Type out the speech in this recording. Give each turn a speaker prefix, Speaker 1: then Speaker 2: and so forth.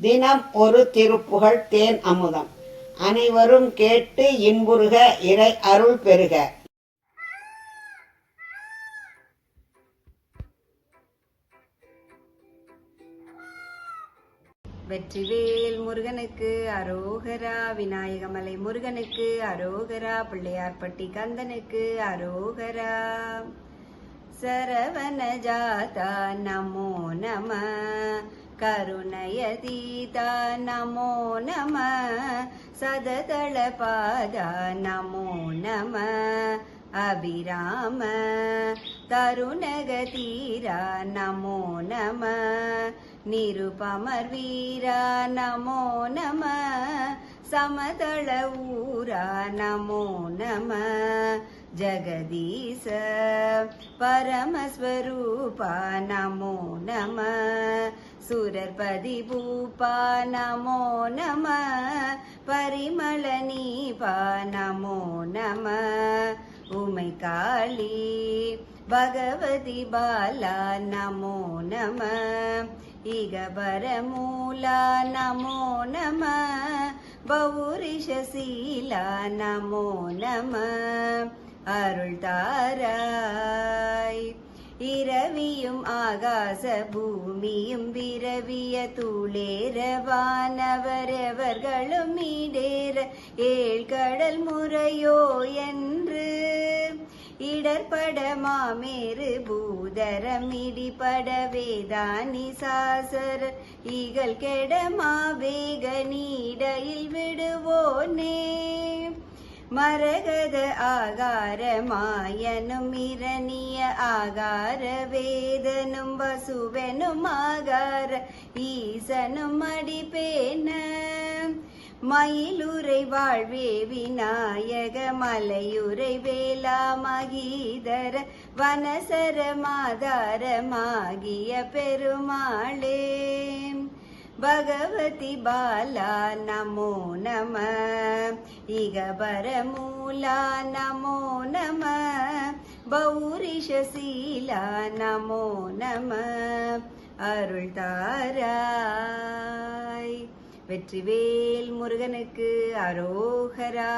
Speaker 1: தினம் ஒரு திருப்புகழ் தேன் அமுதம். அனைவரும் கேட்டு இன்புறுக இறை அருள் பெறுக.
Speaker 2: வெற்றிவேல் முருகனுக்கு அரோகரா விநாயகமலை முருகனுக்கு அரோகரா பிள்ளையார்பட்டி கந்தனுக்கு அரோகரா. சரவண ஜாதா நமோ நம. கருணயதீதா நமோ நம சததள பாதா நமோ நம அபிராம தருணகதீரா நமோ நம நிருபமர் வீரா நமோ நம சமதள ஊரா நமோ நம ஜகதீச பரமஸ்வரூபா நமோ நம சுரர்பதி பூபா நமோ நம. பரிமள நீபா நமோ நம. உமை காளி பகவதி பாலா நமோ நம. இகபரமூலா நமோ நம. பௌரிஷசீலா நமோ நம அருள் தாராய் இரவியும் ஆகாச பூமியும் விரவிய தூளேற வானவரவர்களும் ஈடேற ஏழ்கடல் முறையோ என்று. இடர்பட மாமேறு பூதரம் இடிபட வேதானி சாசர. ஈகல் கெட மாவேக நீடையில் விடுவோனே. மரகத ஆகார மாயனும் இரணிய ஆகார வேதனும் வசுவனும் ஆகார ஈசனும் அடிப்பேன. மயிலுரை வாழ்வே விநாயக மலையுரை வேளா மகீதர வனசர மாதாரமாகிய பெருமாளே. பகவதி பாலா நமோ நம. இகபரமூலா நமோ நம. பௌரிஷசீலா நமோ நம. அருள் தாராய். வெற்றிவேல் முருகனுக்கு அரோகரா.